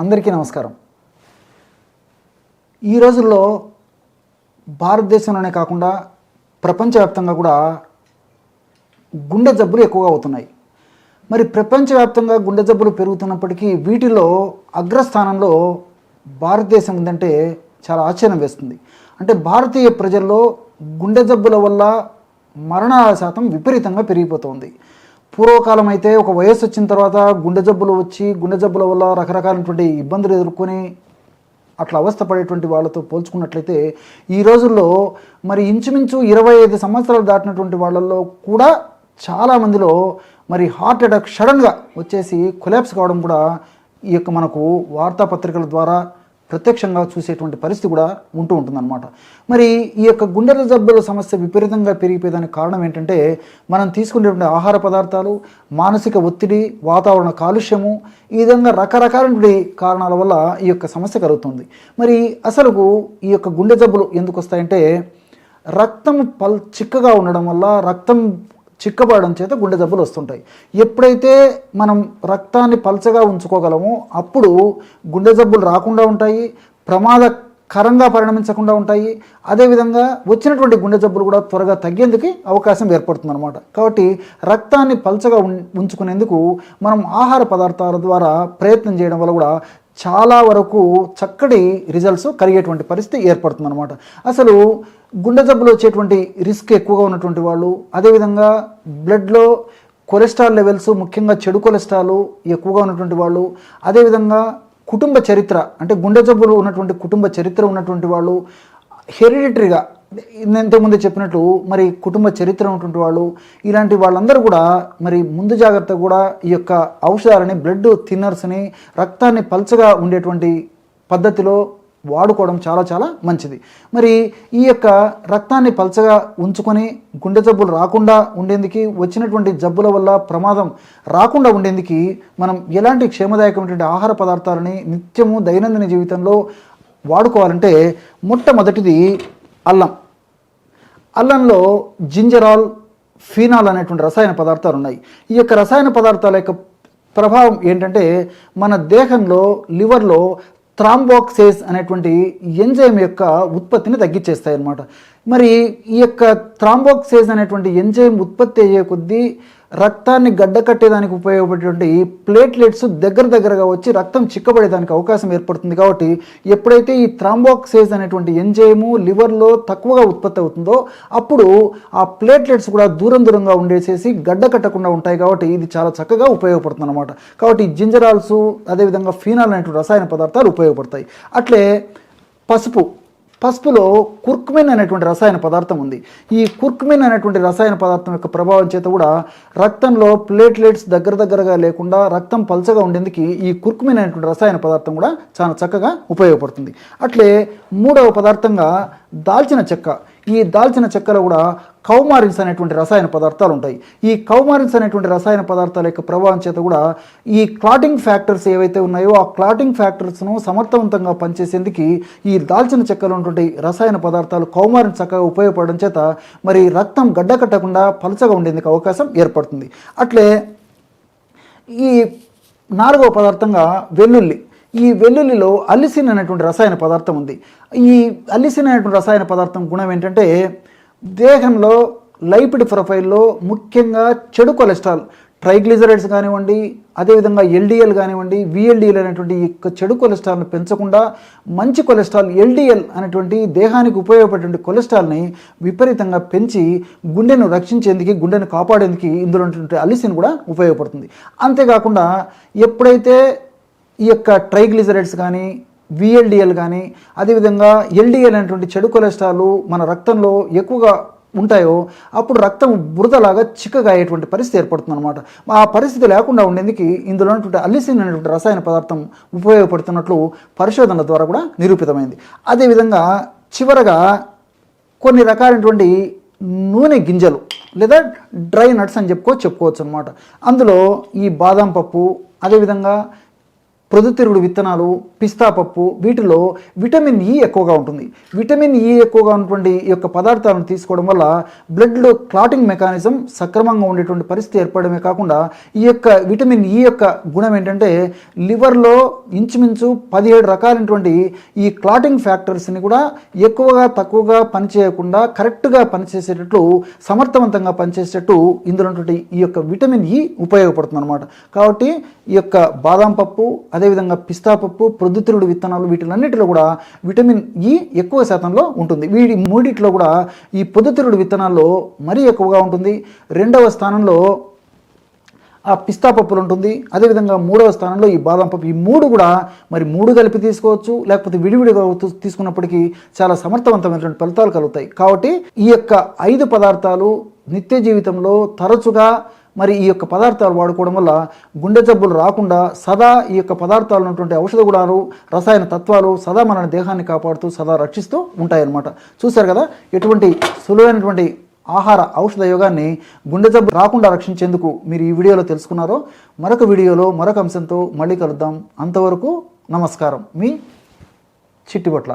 అందరికీ నమస్కారం. ఈ రోజుల్లో భారతదేశంలోనే కాకుండా ప్రపంచవ్యాప్తంగా కూడా గుండె జబ్బులు ఎక్కువగా అవుతున్నాయి. మరి ప్రపంచవ్యాప్తంగా గుండె జబ్బులు పెరుగుతున్నప్పటికీ వీటిలో అగ్రస్థానంలో భారతదేశం ఉందంటే చాలా ఆశ్చర్యం వేస్తుంది. అంటే భారతీయ ప్రజల్లో గుండె జబ్బుల వల్ల మరణాల శాతం విపరీతంగా పెరిగిపోతుంది. పూర్వకాలం అయితే ఒక వయస్సు వచ్చిన తర్వాత గుండె జబ్బులు వచ్చి గుండె జబ్బుల వల్ల రకరకాలైనటువంటి ఇబ్బందులు ఎదుర్కొని అట్లా అవస్థపడేటువంటి వాళ్ళతో పోల్చుకున్నట్లయితే ఈ రోజుల్లో మరి ఇంచుమించు ఇరవై ఐదు సంవత్సరాలు దాటినటువంటి వాళ్ళల్లో కూడా చాలామందిలో మరి హార్ట్ అటాక్ సడన్గా వచ్చేసి కొలాప్స్ కావడం కూడా ఈ యొక్క మనకు వార్తాపత్రికల ద్వారా ప్రత్యక్షంగా చూసేటువంటి పరిస్థితి కూడా ఉంటూ ఉంటుందన్నమాట. మరి ఈ యొక్క గుండెల జబ్బుల సమస్య విపరీతంగా పెరిగిపోయేదానికి కారణం ఏంటంటే మనం తీసుకునేటువంటి ఆహార పదార్థాలు మానసిక ఒత్తిడి వాతావరణ కాలుష్యము ఈ విధంగా రకరకాలైనటువంటి కారణాల వల్ల ఈ యొక్క సమస్య కలుగుతుంది. మరి అసలు ఈ యొక్క గుండె జబ్బులు ఎందుకు వస్తాయంటే రక్తం పల్ చిక్కగా ఉండడం వల్ల రక్తం చిక్కబడడం చేత గుండె జబ్బులు వస్తుంటాయి. ఎప్పుడైతే మనం రక్తాన్ని పల్చగా ఉంచుకోగలమో అప్పుడు గుండె జబ్బులు రాకుండా ఉంటాయి ప్రమాదకరంగా పరిణమించకుండా ఉంటాయి. అదేవిధంగా వచ్చినటువంటి గుండె జబ్బులు కూడా త్వరగా తగ్గేందుకు అవకాశం ఏర్పడుతుంది అనమాట కాబట్టి రక్తాన్ని పల్చగా ఉం- ఉంచుకునేందుకు మనం ఆహార పదార్థాల ద్వారా ప్రయత్నం చేయడం వల్ల కూడా చాలా వరకు చక్కటి రిజల్ట్స్ కలిగేటువంటి పరిస్థితి ఏర్పడుతుంది అనమాట అసలు గుండె జబ్బులు వచ్చేటువంటి రిస్క్ ఎక్కువగా ఉన్నటువంటి వాళ్ళు అదేవిధంగా బ్లడ్లో కొలెస్ట్రాల్ లెవెల్స్ ముఖ్యంగా చెడు కొలెస్ట్రాల్ ఎక్కువగా ఉన్నటువంటి వాళ్ళు అదేవిధంగా కుటుంబ చరిత్ర అంటే గుండె జబ్బులు ఉన్నటువంటి కుటుంబ చరిత్ర ఉన్నటువంటి వాళ్ళు హెరిడిటరీగా నేను ఇంతకుముందు చెప్పినట్లు మరి కుటుంబ చరిత్ర ఉన్నటువంటి వాళ్ళు ఇలాంటి వాళ్ళందరూ కూడా మరి ముందు జాగ్రత్త కూడా ఈ యొక్క ఔషధాలని బ్లడ్ థిన్నర్స్ని రక్తాన్ని పల్చగా ఉండేటువంటి పద్ధతిలో వాడుకోవడం చాలా చాలా మంచిది. మరి ఈ యొక్క రక్తాన్ని పల్చగా ఉంచుకొని గుండె జబ్బులు రాకుండా ఉండేందుకు వచ్చినటువంటి జబ్బుల వల్ల ప్రమాదం రాకుండా ఉండేందుకు మనం ఎలాంటి క్షేమదాయకమైనటువంటి ఆహార పదార్థాలని నిత్యము దైనందిన జీవితంలో వాడుకోవాలంటే మొట్టమొదటిది అల్లం. అల్లంలో జింజరాల్ ఫీనాల్ అనేటువంటి రసాయన పదార్థాలు ఉన్నాయి. ఈ యొక్క రసాయన పదార్థాల యొక్క ప్రభావం ఏంటంటే మన దేహంలో లివర్లో థ్రాంబాక్సేస్ అనేటువంటి ఎంజైమ్ యొక్క ఉత్పత్తిని తగ్గించేస్తాయి అన్నమాట మరి ఈ యొక్క థ్రాంబాక్సేజ్ అనేటువంటి ఎంజైమ్ ఉత్పత్తి అయ్యే కొద్దీ రక్తాన్ని గడ్డకట్టేదానికి ఉపయోగపడేటువంటి ప్లేట్లెట్స్ దగ్గర దగ్గరగా వచ్చి రక్తం చిక్కబడేదానికి అవకాశం ఏర్పడుతుంది కాబట్టి ఎప్పుడైతే ఈ థ్రాంబోక్సేజ్ అనేటువంటి ఎంజైము లివర్లో తక్కువగా ఉత్పత్తి అవుతుందో అప్పుడు ఆ ప్లేట్లెట్స్ కూడా దూరం దూరంగా ఉండేసేసి గడ్డ కట్టకుండా ఉంటాయి కాబట్టి ఇది చాలా చక్కగా ఉపయోగపడుతుంది అనమాట కాబట్టి జింజరాల్స్ అదేవిధంగా ఫీనాల్ అనేటువంటి రసాయన పదార్థాలు ఉపయోగపడతాయి. అట్లే పసుపు పసుపులో కుర్క్మిన్ అనేటువంటి రసాయన పదార్థం ఉంది. ఈ కుర్క్మిన్ అనేటువంటి రసాయన పదార్థం యొక్క ప్రభావం చేత కూడా రక్తంలో ప్లేట్లెట్స్ దగ్గర దగ్గరగా లేకుండా రక్తం పల్చగా ఉండేందుకు ఈ కుర్క్మిన్ అనేటువంటి రసాయన పదార్థం కూడా చాలా చక్కగా ఉపయోగపడుతుంది. అట్లే మూడవ పదార్థంగా దాల్చిన చెక్క. ఈ దాల్చిన చెక్కలో కూడా కౌమారిన్స్ అనేటువంటి రసాయన పదార్థాలు ఉంటాయి. ఈ కౌమారిన్స్ అనేటువంటి రసాయన పదార్థాల యొక్క ప్రభావం చేత కూడా ఈ క్లాటింగ్ ఫ్యాక్టర్స్ ఏవైతే ఉన్నాయో ఆ క్లాటింగ్ ఫ్యాక్టర్స్ను సమర్థవంతంగా పనిచేసేందుకు ఈ దాల్చిన చెక్కలో ఉన్నటువంటి రసాయన పదార్థాలు కౌమారిన్ చక్కగా ఉపయోగపడడం చేత మరి రక్తం గడ్డకట్టకుండా పలచగా ఉండేందుకు అవకాశం ఏర్పడుతుంది. అట్లే ఈ నాలుగవ పదార్థంగా వెల్లుల్లి. ఈ వెల్లుల్లిలో అలిసిన్ అనేటువంటి రసాయన పదార్థం ఉంది. ఈ అల్లిసిన్ అనేటువంటి రసాయన పదార్థం గుణం ఏంటంటే దేహంలో లైపిడ్ ప్రొఫైల్లో ముఖ్యంగా చెడు కొలెస్ట్రాల్ ట్రైగ్లిజరైడ్స్ కానివ్వండి అదేవిధంగా ఎల్డిఎల్ కానివ్వండి విఎల్డిఎల్ అనేటువంటి ఈ యొక్క చెడు కొలెస్ట్రాల్ని పెంచకుండా మంచి కొలెస్ట్రాల్ ఎల్డిఎల్ అనేటువంటి దేహానికి ఉపయోగపడేటువంటి కొలెస్ట్రాల్ని విపరీతంగా పెంచి గుండెను రక్షించేందుకు గుండెను కాపాడేందుకు ఇందులో ఉన్నటువంటి అలిసిన్ కూడా ఉపయోగపడుతుంది. అంతేకాకుండా ఎప్పుడైతే ఈ యొక్క ట్రైగ్లిజరైడ్స్ కానీ విఎల్డిఎల్ కానీ అదేవిధంగా ఎల్డిఎల్ అనేటువంటి చెడు కొలెస్ట్రాల్ మన రక్తంలో ఎక్కువగా ఉంటాయో అప్పుడు రక్తం బురదలాగా చిక్కగా అయ్యేటువంటి పరిస్థితి ఏర్పడుతుంది అనమాట ఆ పరిస్థితి లేకుండా ఉండేందుకు ఇందులో ఉన్నటువంటి అల్లిసిన్ అనేటువంటి రసాయన పదార్థం ఉపయోగపడుతున్నట్లు పరిశోధనల ద్వారా కూడా నిరూపితమైంది. అదేవిధంగా చివరగా కొన్ని రకాలైనటువంటి నూనె గింజలు లేదా డ్రై నట్స్ అని చెప్పుకో చెప్పుకోవచ్చు అనమాట అందులో ఈ బాదం పప్పు అదేవిధంగా ప్రొద్దుతిరుగుడు విత్తనాలు పిస్తా పప్పు వీటిలో విటమిన్ ఈ ఎక్కువగా ఉంటుంది. విటమిన్ ఈ ఎక్కువగా ఉన్నటువంటి ఈ యొక్క పదార్థాలను తీసుకోవడం వల్ల బ్లడ్లో క్లాటింగ్ మెకానిజం సక్రమంగా ఉండేటువంటి పరిస్థితి ఏర్పడమే కాకుండా ఈ యొక్క విటమిన్ ఈ యొక్క గుణం ఏంటంటే లివర్లో ఇంచుమించు పదిహేడు రకాలైనటువంటి ఈ క్లాటింగ్ ఫ్యాక్టర్స్ని కూడా ఎక్కువగా తక్కువగా పనిచేయకుండా కరెక్ట్గా పనిచేసేటట్లు సమర్థవంతంగా పనిచేసేటట్టు ఇందులో ఉన్నటువంటి ఈ యొక్క విటమిన్ ఈ ఉపయోగపడుతుంది అనమాట కాబట్టి ఈ యొక్క బాదం పప్పు అదేవిధంగా పిస్తా పప్పు ప్రొద్దుతిరుడు విత్తనాలు వీటిలన్నిటిలో కూడా విటమిన్ ఈ ఎక్కువ శాతంలో ఉంటుంది. వీటి మూడిట్లో కూడా ఈ పొద్దుతిరుడు విత్తనాల్లో మరీ ఎక్కువగా ఉంటుంది. రెండవ స్థానంలో ఆ పిస్తా పప్పులు ఉంటుంది. అదేవిధంగా మూడవ స్థానంలో ఈ బాదం పప్పు. ఈ మూడు కూడా మరి మూడు కలిపి తీసుకోవచ్చు. లేకపోతే విడివిడిగా తీసుకున్నప్పటికీ చాలా సమర్థవంతమైనటువంటి ఫలితాలు కలుగుతాయి. కాబట్టి ఈ యొక్క ఐదు పదార్థాలు నిత్య జీవితంలో తరచుగా మరి ఈ యొక్క పదార్థాలు వాడుకోవడం వల్ల గుండె జబ్బులు రాకుండా సదా ఈ యొక్క పదార్థాలు ఉన్నటువంటి ఔషధ గుణాలు రసాయన తత్వాలు సదా మన దేహాన్ని కాపాడుతూ సదా రక్షిస్తూ ఉంటాయన్నమాట. చూశారు కదా? ఎటువంటి సులువైనటువంటి ఆహార ఔషధ యోగాన్ని గుండె జబ్బు రాకుండా రక్షించేందుకు మీరు ఈ వీడియోలో తెలుసుకున్నారో మరొక వీడియోలో మరొక అంశంతో మళ్ళీ కలుద్దాం. అంతవరకు నమస్కారం. మీ చిట్టిబొట్ల.